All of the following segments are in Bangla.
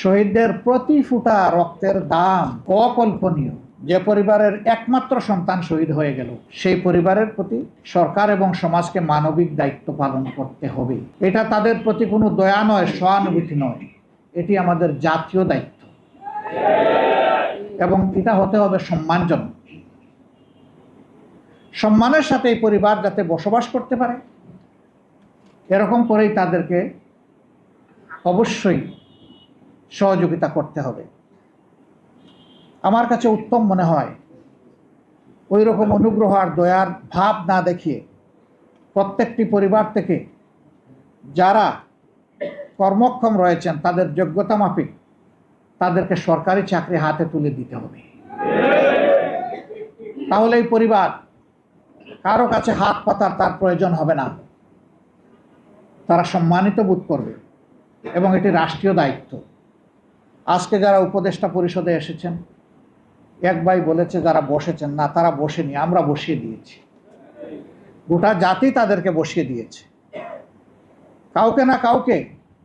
শহীদদের প্রতি ফুটা রক্তের দাম অকল্পনীয়। যে পরিবারের একমাত্র সন্তান শহীদ হয়ে গেল, সেই পরিবারের প্রতি সরকার এবং সমাজকে মানবিক দায়িত্ব পালন করতে হবে। এটা তাদের প্রতি কোনো দয়া নয়, সহানুভূতি নয়। এটি আমাদের জাতীয় দায়িত্ব। এবং এটা হতে হবে সম্মানজনক। সম্মানের সাথে এই পরিবার যাতে বসবাস করতে পারে, এরকম করেই তাদেরকে অবশ্যই সহযোগিতা করতে হবে। আমার কাছে উত্তম মনে হয় ওই রকম অনুগ্রহ আর দয়ার ভাব না দেখিয়ে প্রত্যেকটি পরিবার থেকে যারা কর্মক্ষম রয়েছেন, তাদের যোগ্যতা মাফিক, তাদেরকে সরকারি চাকরি হাতে তুলে দিতে হবে। তাহলে এই পরিবার কারও কাছে হাত পাতার তার প্রয়োজন হবে না। তারা সম্মানিত বোধ করবে এবং এটি রাষ্ট্রীয় দায়িত্ব। আজকে যারা উপদেষ্টা পরিষদে এসেছেন, এক ভাই বলেছে যারা বসেছেন, না, তারা বসেনি, আমরা বসিয়ে দিয়েছি। গোটা জাতি তাদেরকে বসিয়ে দিয়েছে। কাউকে না কাউকে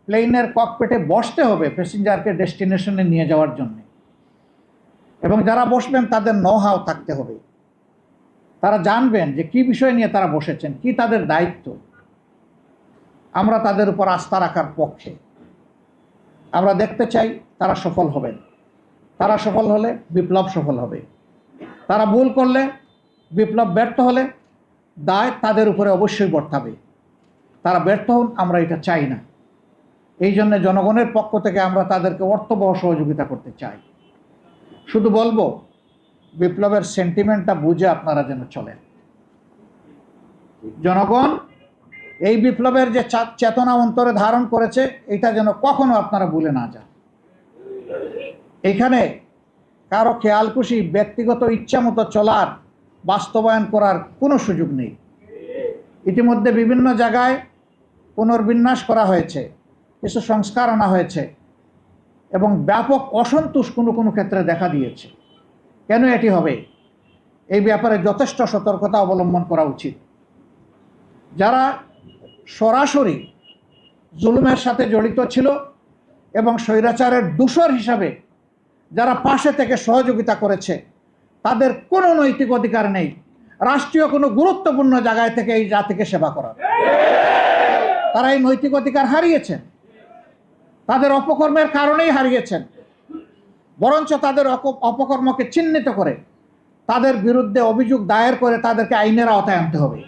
প্লেনের ককপেটে বসতে হবে প্যাসেঞ্জারকে ডেস্টিনেশনে নিয়ে যাওয়ার জন্য। এবং যারা বসবেন, তাদের ন হাও থাকতে হবে। তারা জানবেন যে কি বিষয় নিয়ে তারা বসেছেন, কি তাদের দায়িত্ব। আমরা তাদের উপর আস্থা রাখার পক্ষে। আমরা দেখতে চাই তারা সফল হবেন। তারা সফল হলে বিপ্লব সফল হবে। তারা ভুল করলে বিপ্লব ব্যর্থ হলে দায় তাদের উপরে অবশ্যই বর্তাবে। তারা ব্যর্থ হন, আমরা এটা চাই না। এই জন্য জনগণের পক্ষ থেকে আমরা তাদেরকে অর্থবহ সহযোগিতা করতে চাই। শুধু বলব, বিপ্লবের সেন্টিমেন্টটা বুঝে আপনারা যেন চলেন। জনগণ এই বিপ্লবের যে চেতনা অন্তরে ধারণ করেছে, এটা যেন কখনো আপনারা ভুলে না যান। এখানে কারও খেয়াল খুশি, ব্যক্তিগত ইচ্ছা মতো চলার, বাস্তবায়ন করার কোনো সুযোগ নেই। ইতিমধ্যে বিভিন্ন জায়গায় পুনর্বিন্যাস করা হয়েছে, কিছু সংস্কার আনা হয়েছে, এবং ব্যাপক অসন্তোষ কোনো কোনো ক্ষেত্রে দেখা দিয়েছে। কেন এটি হবে? এই ব্যাপারে যথেষ্ট সতর্কতা অবলম্বন করা উচিত। যারা সরাসরি জুলুমের সাথে জড়িত ছিল এবং স্বৈরাচারের দূষর হিসাবে যারা পাশে থেকে সহযোগিতা করেছে, তাদের কোনো নৈতিক অধিকার নেই। রাষ্ট্রীয় কোনো গুরুত্বপূর্ণ জায়গায় থেকে এই জাতিকে সেবা করার তারা এই নৈতিক অধিকার হারিয়েছেন। তাদের অপকর্মের কারণেই হারিয়েছেন। বরঞ্চ তাদের অপকর্মকে চিহ্নিত করে তাদের বিরুদ্ধে অভিযোগ দায়ের করে তাদেরকে আইনের আওতায় আনতে হবে।